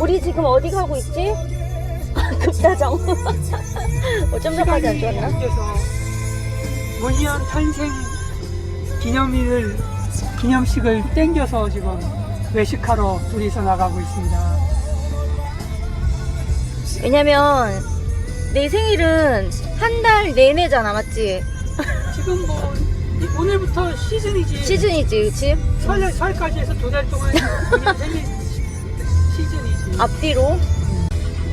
우리 지금 어디 가고 있지? 급사정. 어쩜 저까지 안 좋았나? 문희연 탄생 기념일을 기념식을 땡겨서 지금 외식하러 둘이서 나가고 있습니다. 왜냐면 내 생일은 한 달 내내잖아, 맞지? 지금 뭐 이- 오늘부터 시즌이지. 시즌이지, 그치? 설, 설까지 해서 두 달 동안 그냥 생일. 앞뒤로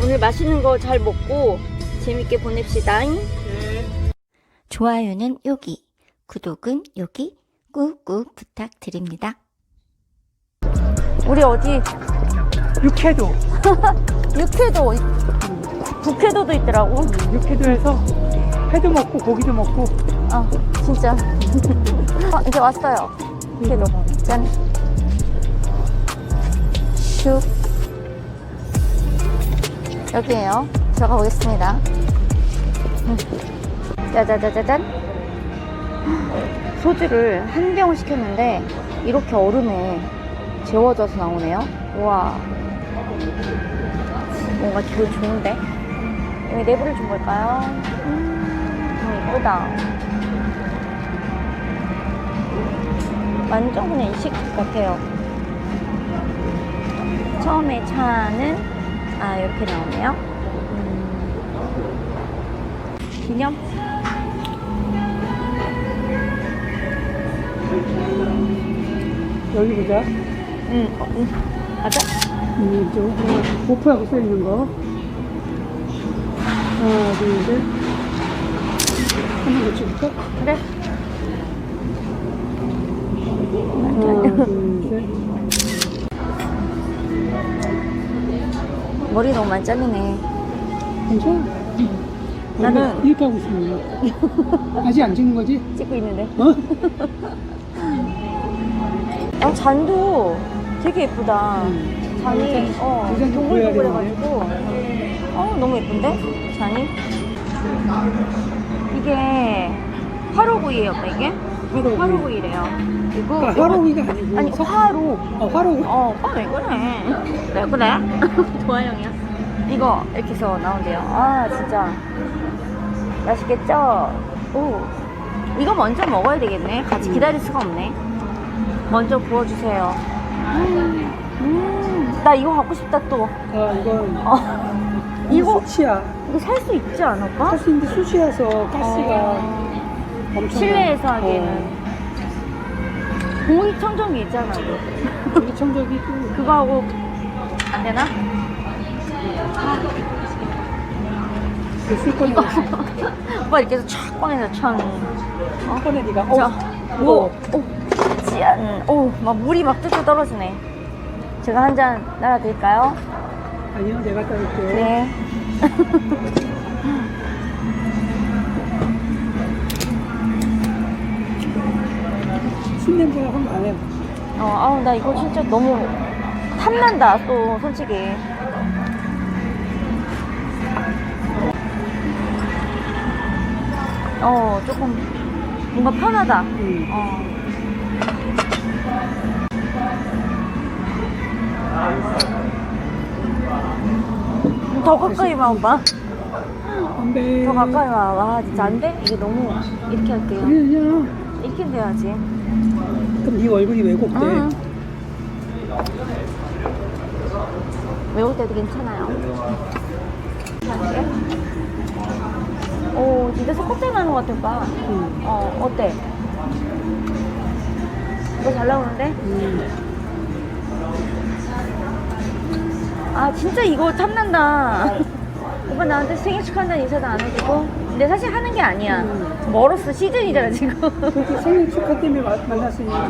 오늘 맛있는 거 잘 먹고 재밌게 보냅시다. 네. 좋아요는 여기, 구독은 여기 꾹꾹 부탁드립니다. 우리 어디 육회도. 육회도 북회도도 있더라고. 육회도에서 회도 먹고 고기도 먹고 아 진짜. 아, 이제 왔어요. 육회도. 짠. 슉. 여기에요. 들어가 보겠습니다. 음. 짜자자자잔. 소주를 한 병을 시켰는데 이렇게 얼음에 재워져서 나오네요. 우와. 뭔가 기분 좋은데? 여기 내부를 좀 볼까요? 음, 예쁘다. 완전 그냥 이식 같아요. 처음에 차는, 아, 이렇게 나오네요. 음, 기념? 여기 보자. 응, 어, 응. 가자. 음, 저 오프하고 써 있는 거. 하나, 둘, 셋. 한번 더 찍을까? 그래. 하나, 둘, 셋. 머리 너무 많이 잘리네. 괜찮아? 나는- 이렇게 하고 있습니다. 아직 안 찍는 거지? 찍고 있는데. 어? 아, 잔도 되게 예쁘다. 음. 잔이, 어, 이잔좀 보여야 동글동글해가지고. 어, 너무 예쁜데? 잔이? 이게 화로구이에요, 오빠, 이게? 이거 화로구이. 화로 그리고. 아, 화로위가 아니고. 아니, 석- 화로. 아, 화로. 어, 오빠 왜 그래? 왜 그래? 도화형이야. 이거 이렇게 해서 나온대요. 아, 진짜. 맛있겠죠? 오. 이거 먼저 먹어야 되겠네. 같이 기다릴 수가 없네. 먼저 구워주세요. 음, 나 이거 갖고 싶다 또. 아, 이건. 어, 이거 수치야. 이거 살 수 있지 않아, 오빠? 할수 있는데 수치라서 가스가 엄청. 실내에서. 하기에는. 공기 청정기 있잖아. 어, 여기 또. 그거 하고 안 되나? 쓸 거니까. 오빠 이렇게 해서 촥 꺼내서 천. 어? 꺼내, 니가. 자, 어, 오, 오. 오, 짠. 오, 막 물이 막 뚝뚝 떨어지네. 제가 한 잔 날아드릴까요? 아니요, 내가 따를게요. 네. 술 냄새가 확 나네. 어, 아우, 나 이거 진짜 너무 탐난다, 또, 솔직히. 어, 조금, 뭔가 편하다. 음. 어. 더 가까이 와, 오빠. 안 돼. 더 가까이 와. 와, 진짜 안 돼? 이게 너무, 이렇게 할게요. 이 렇게 돼야지. 그럼 네 얼굴이 왜곡돼? 응. 외울 때도 괜찮아요. 오, 진짜 석고째 나는 것 같아, 오빠. 응. 어, 어때? 이거 잘 나오는데? 음. 아, 진짜 이거 탐난다. 오빠 나한테 생일 축하한다는 인사도 안 해주고. 근데 사실 하는 게 아니야. 음. 멀었어, 시즌이잖아, 지금. 그렇게 생일 축하 때문에 마- 만났으니까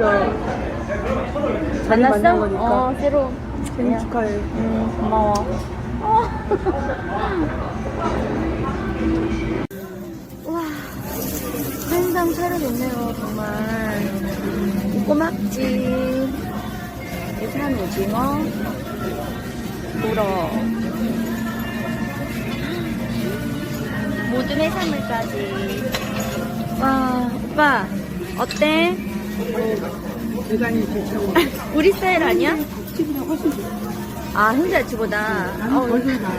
자리 만났어? 거니까 어, 새로. 생일. 축하해. 음, 고마워. 어. 와, 한상 차려줬네요, 정말. 꼬막지, 산 오징어, 우러. 모든 해산물까지. 와, 오빠, 어때? 우리 스타일 아니야? 집이랑 훨씬 좋아. 아, 현지아치보다. 나는 어, 거기서 나.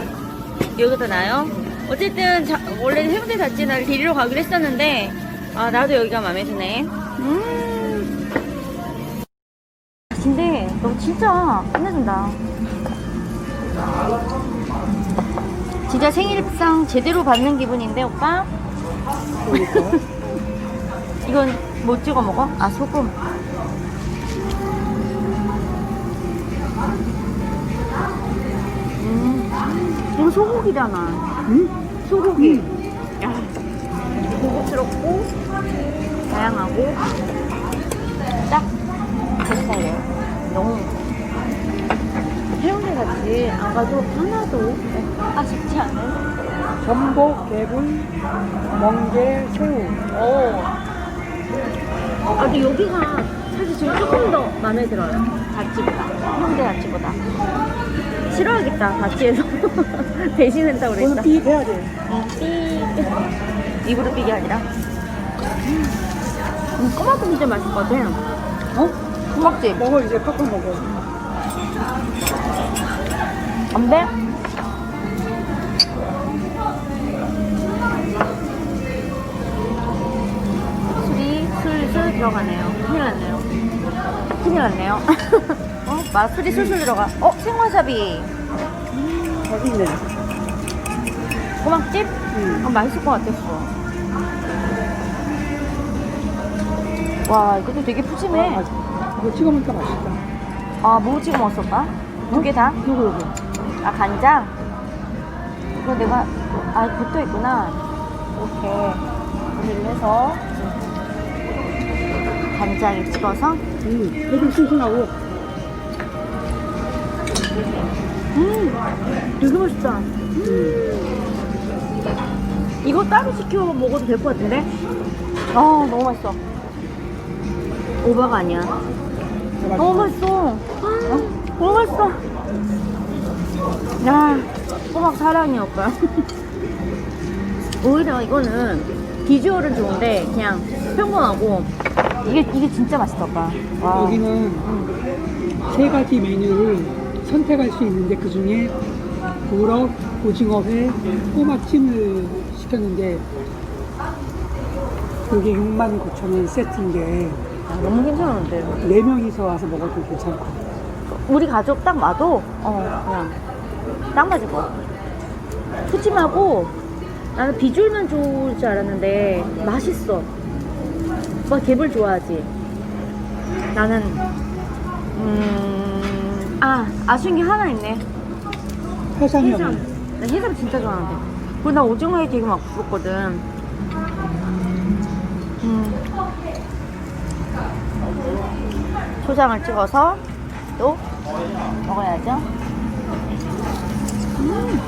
여기가 더 나아요? 어쨌든 자, 원래 해운대 자치나를 데리러 가기로 했었는데 아 나도 여기가 마음에 드네 음 근데 너 진짜 끝내준다 진짜 생일상 제대로 받는 기분인데 오빠? 이건 뭐 찍어 먹어? 아 소금 음 이거 소고기잖아 응? 소고기. 야, 고급스럽고 다양하고 딱 제 스타일이에요. 너무 해운대 같이 안 가도 하나도 아쉽지 않은. 전복, 개불, 멍게, 새우. 오. 아, 근데 여기가 사실 지금 조금 더 마음에 들어요. 자치보다. 해운대 자치보다. 싫어하겠다, 자치에서. 대신한다고 그랬어. 오늘 삐 해야 돼. 삐 입으로 삐게 아니라 음, 꼬막도 진짜 맛있을 것 같아 어? 꼬막집 먹어 이제 팝콘 먹어. 안 돼? 술이 술술 들어가네요 큰일 났네요 큰일 났네요 어? 맛 술이 술술 들어가 어? 생와사비 맛있네. 꼬막집? 응. 어, 맛있을 것 같았어 와 이것도 되게 푸짐해 아, 이거 찍어 먹으니까 맛있다. 아, 뭐 찍어 먹었을까? 두 개 다? 요거 요거. 아, 간장? 이거 내가, 아, 붙어 있구나. 이렇게, 분리를 해서, 간장에 찍어서, 음, 되게 싱싱하고. 음, 되게 맛있다. 음. 이거 따로 시켜 먹어도 될 것 같은데? 아, 너무 맛있어. 오바가 아니야. 너무 맛있어. 아, 너무 맛있어. 야, 꼬막 사랑해, 오빠. 오히려 이거는 비주얼은 좋은데 그냥 평범하고 이게 이게 진짜 맛있다, 오빠. 와. 여기는 세 가지 메뉴를 선택할 수 있는데 그 중에 우럭, 오징어회, 꼬막찜을 시켰는데 그게 69,000원 세트인데 아, 너무 괜찮은데. 네 명이서 와서 먹어도 괜찮고 우리 가족 딱 봐도 어 그냥 딱 맞을 같아. 푸짐하고 나는 비주얼만 좋을 줄 알았는데 맛있어. 오빠 개불 좋아하지? 나는 음 아 아쉬운 게 하나 있네. 해산이 해삼. 나 해삼 진짜 좋아하는데. 그리고 나 오징어에 되게 막 부었거든. 음. 초장을 찍어서 또 먹어야죠. 음.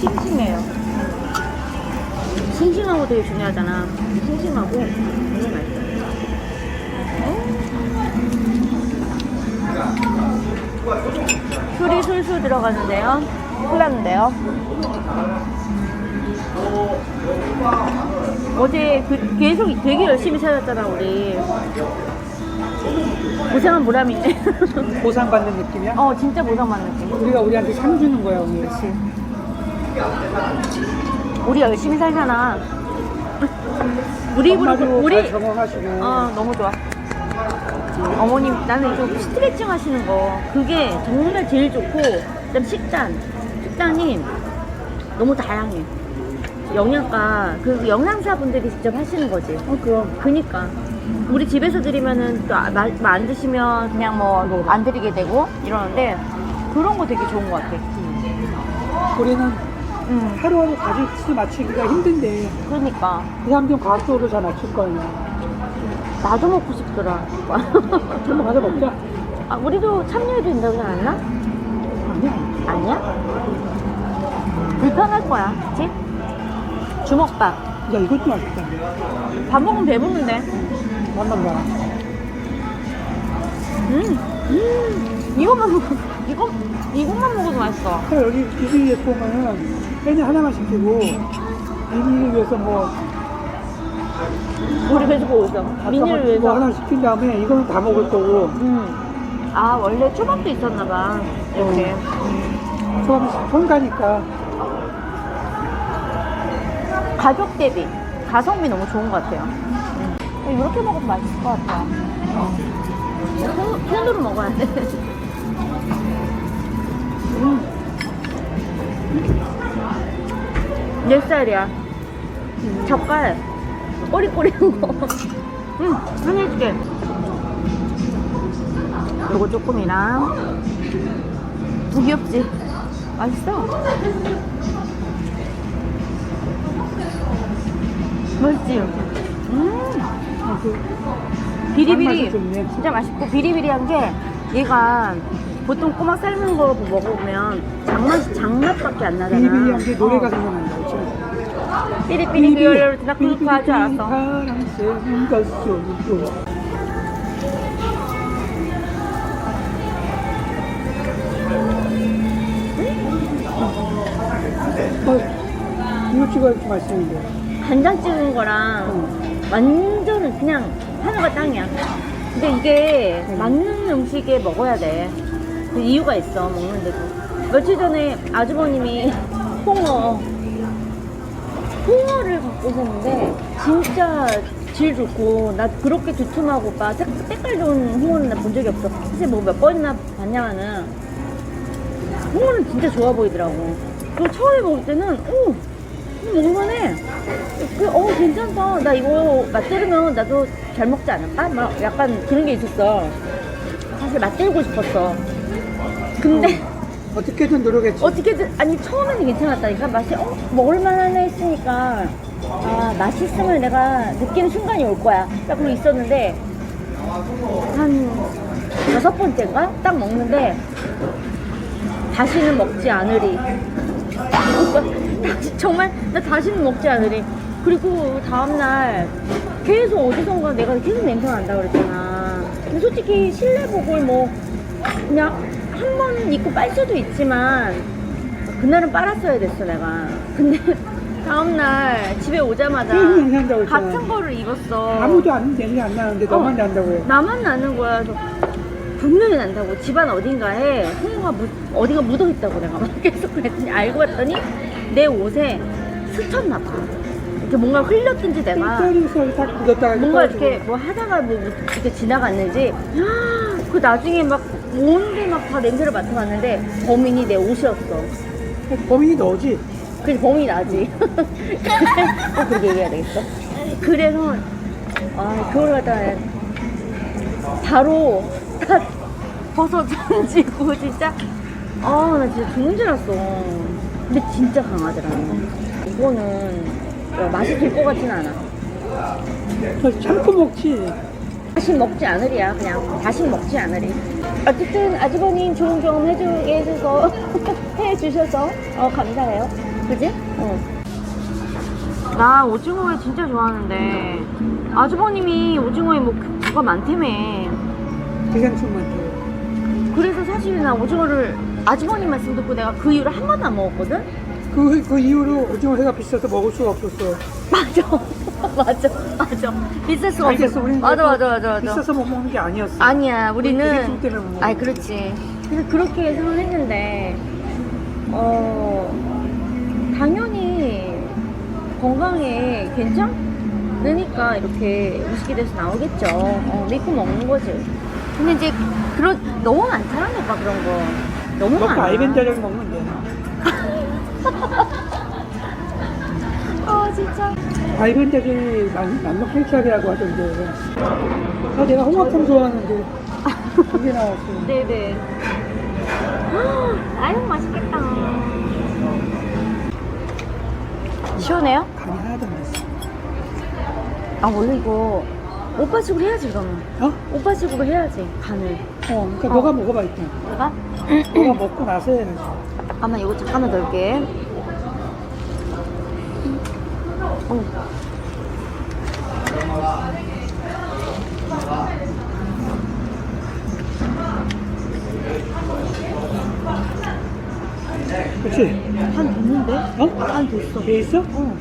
싱싱해요. 싱싱하고 되게 중요하잖아. 싱싱하고 너무 맛있어. 술이 술술 들어가는데요. 큰일 났는데요. 어제 그 계속 되게 열심히 찾았잖아, 우리. 고생한 보람이 있네. 보상받는 느낌이야? 어, 진짜 보상받는 느낌. 우리가 우리한테 상 주는 거야 오늘 그렇지. 우리 열심히 살잖아. 우리 입으로, 엄마도 우리, 잘 적응하시고 어, 너무 좋아. 어머님, 나는 좀 스트레칭 하시는 거, 그게 정말 제일 좋고, 그 다음 식단. 식단이 너무 다양해. 영양가, 그 영양사분들이 직접 하시는 거지. 어 그럼 그니까. 우리 집에서 드리면은 또안 드시면 그냥 뭐 안 드리게 되고 이러는데, 그런 거 되게 좋은 것 같아. 우리는 음, 하루하루 가짓수 맞추기가 힘든데 그러니까. 그 사람 좀 과학적으로 잘 맞출 거 아니야 나도 먹고 싶더라. 한번 가서 먹자 아, 우리도 참여해도 된다고 하지 않았나? 아니야 아니야? 불편할 거야, 그치? 주먹밥. 야 이것도 맛있다 밥 먹으면 배부른데. 만난 거야 음, 음, 이것만 먹어. 이거, 이것만 먹어도 맛있어. 그래 여기 비비에 보면은 메뉴 하나만 시키고 비비를 위해서 뭐 우리 그래서 거기서 미니를 위해서. 하나 시킨 다음에 이거는 다 먹을 거고 음. 아 원래 초밥도 있었나 봐. 이렇게. 처음 처음 가니까 가격 대비 가성비 너무 좋은 것 같아요. 음. 이렇게 먹으면 맛있을 것 같아요. 손, 손으로 먹어야 돼. 음. 내 스타일이야. 젓갈 꼬리꼬리한 거. 응, 하나 해줄게. 요거 조금이랑. 두 귀엽지? 맛있어. 맛있지? 음. 아, 그 비리비리. 진짜 맛있고 비리비리한 게 얘가 보통 꼬막 삶은 거 먹으면 장맛 장맛밖에 안 나잖아. 비리비리한 게 노래가 어. 생각난다 그치? 삐리삐리 그 열로 드나 그거 할줄 알았어. 파랑새는 것으로 어, 이거 찍어야지 맛있는데 간장 찍은 거랑 완전 그냥 하늘과 땅이야. 근데 이게 음. 맞는 음식에 먹어야 돼. 그 이유가 있어 먹는데도. 며칠 전에 아주버님이 홍어 홍어를 갖고 오셨는데 진짜 질 좋고 나 그렇게 두툼하고 막 색- 색깔 좋은 홍어는 나 본 적이 없어. 사실 뭐 몇 번이나 봤냐마는 홍어는 진짜 좋아 보이더라고. 그리고 처음에 먹을 때는 오 먹을만해. 그, 어, 괜찮다. 나 이거 맛들으면 나도 잘 먹지 않을까? 막 약간 그런 게 있었어. 사실 맛들고 싶었어. 근데 어떻게든 노력했지 어떻게든, 아니, 처음에는 괜찮았다니까? 맛이, 어, 먹을만하네 했으니까, 아, 맛있음을 내가 느끼는 순간이 올 거야. 딱 그러고 있었는데, 한 다섯 번째인가? 딱 먹는데, 다시는 먹지 않으리. 다시- 정말 나 다시는 먹지 않으리. 그리고 다음날 계속 어디선가 내가 계속 냄새가 난다 그랬잖아. 근데 솔직히 실내 복을 뭐 그냥 한 번 입고 빨 수도 있지만 그날은 빨았어야 됐어 내가. 근데 다음날 집에 오자마자 냄새 했잖아. 같은 거를 입었어. 아무도 안 냄새 안 나는데 너만 어. 난다고 해 나만 나는 거야. 그래서 분명히 난다고. 집안 어딘가에 홍어가 묻, 어디가 묻어 있다고 내가 막 계속 그랬더니 알고 봤더니 내 옷에 스쳤나 봐. 이렇게 뭔가 흘렸든지 내가 뭔가. 이렇게 뭐 하다가 뭐 이렇게 지나갔는지 그 나중에 막 온데 막 다 냄새를 맡아봤는데 범인이 내 옷이었어. 범인이 너지 그래서 범인이 나지. 꼭 그렇게 얘기해야 되겠어. 그래서, 아, 그걸 갖다가 바로 딱 벗어 던지고, 진짜. 아, 나 진짜 죽는 줄 알았어. 근데 진짜 강하더라. 이거는 야, 맛이 들 것 같진 않아. 저 참고 먹지 다시 먹지 않으리야, 그냥. 다시 먹지 않으리. 어쨌든 아주버님 좋은 경험 해주게 해줘서, 해주셔서, 어, 감사해요. 그지? 어. 나 오징어회 진짜 좋아하는데, 아주버님이 오징어에 뭐, 뭐가 많다며. 기생충만 그래서 사실 나 오징어를 아주버님 말씀 듣고 내가 그 이후로 한 번도 안 먹었거든? 그, 그 이후로 오징어 회가 비싸서 먹을 수가 없었어 맞아. 맞아. 맞아. 비쌀 수가 알겠어 없어. 우리는 맞아, 그래도 맞아, 맞아, 맞아. 비싸서 못 먹는 게 아니었어 아니야, 우리는. 때문에 먹는 아이. 그렇지. 그래서 그렇게 생각했는데, 어, 당연히 건강에 괜찮으니까 이렇게 음식이 돼서 나오겠죠. 어, 믿고 먹는 거지. 근데 이제, 그런, 너무 많잖아, 오빠, 그런 거. 너무 먹고 많아. 아이벤자력 먹으면 돼 아, 진짜. 아이벤자력이 남북 헬차이라고 하던데 아 내가 홍합탕 좋아하는데 그게 나왔어 네네. 아유, 맛있겠다. 시원해요? 간이 하나도 안 났어 아, 원래 이거 오빠 식으로 해야지, 그러면. 어? 오빠 식으로 해야지, 간을. 어 그러니까 어. 너가 먹어봐 일단 내가? 너가 먹고 나서 해야지 잠깐만, 이거 잠깐만 넣을게. 어. 그치? 한 됐는데? 어? 한 됐어. 돼 있어? 어.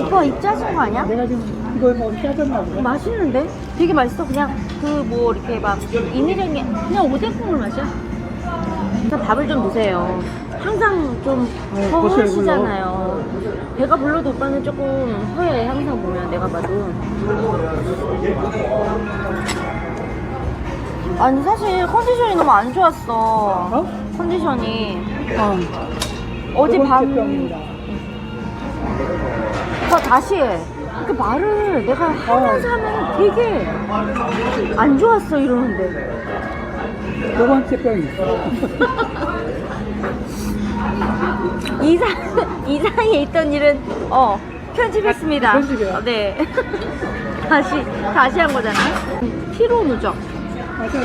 오빠 입 짜진 거 아니야? 내가 지금 이거 뭐 짜졌나 보다. 맛있는데? 되게 맛있어. 그냥 그 뭐 이렇게 막 인위적인 그냥 오뎅 국물 맛이야. 일단 밥을 좀 드세요. 항상 좀 네, 벌써 허하시잖아요. 배가 불러도 오빠는 조금 허해 항상 보면 내가 봐도. 아니 사실 컨디션이 너무 안 좋았어. 어? 컨디션이 어. 어제 두 번째 밤. 오빠 다시 해. 그 말을 내가 하면서 하면 되게 안 좋았어 이러는데. 두 번째 병이. 이상 이상에 있던 일은 어 편집했습니다. 아, 편집이요? 어, 네. 다시 다시 한 거잖아. 피로 누적. 맞아.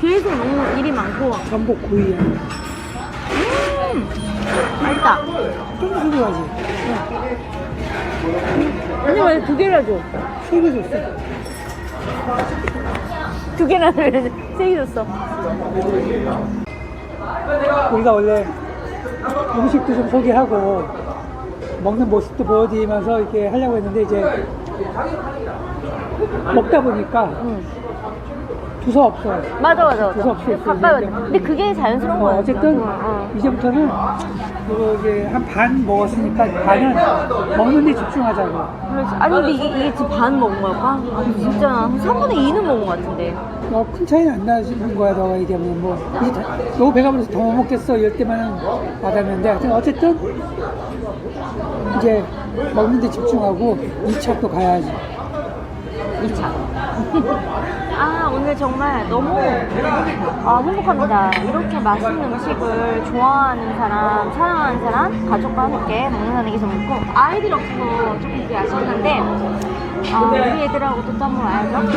계속 너무 일이 많고. 전복 구이야. 음 맛있다. 좀 소리하지. 아니 왜두 개나 줘? 세개 줬어. 두 개나 줬어. 우리가 원래 음식도 좀 소개하고 먹는 모습도 보여드리면서 이렇게 하려고 했는데 이제 먹다 보니까 응. 두서 없어요. 맞아 맞아 두서 맞아. 바빠요. 이제. 근데 그게 자연스러운 어, 거야. 어쨌든 응, 응. 이제부터는 그 이제 한 반 먹었으니까 반은 먹는 데 집중하자고. 그렇지. 아니 근데 이게, 이게 지금 반 먹은 거야? 반? 아니 진짜 한 3분의 2는 먹은 거 같은데. 너큰 차이는 안 나는 거야, 너가 얘기하면. 뭐, 이제 다- 너무 배가 불러서 더 못 먹겠어. 이럴 때만은 와닿는데, 하여튼 어쨌든, 이제 먹는 데 집중하고 2차 또 가야지. 2차. 아, 오늘 정말 너무 아, 행복합니다. 이렇게 맛있는 음식을 좋아하는 사람, 사랑하는 사람, 가족과 함께 먹는다는 게 정말 좋고, 아이들 없어서 조금 그게 아쉽긴 한데, 아, 우리 애들하고 또 짬을 와야죠.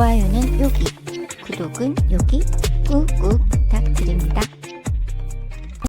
좋아요는 여기, 구독은 여기 꾹꾹.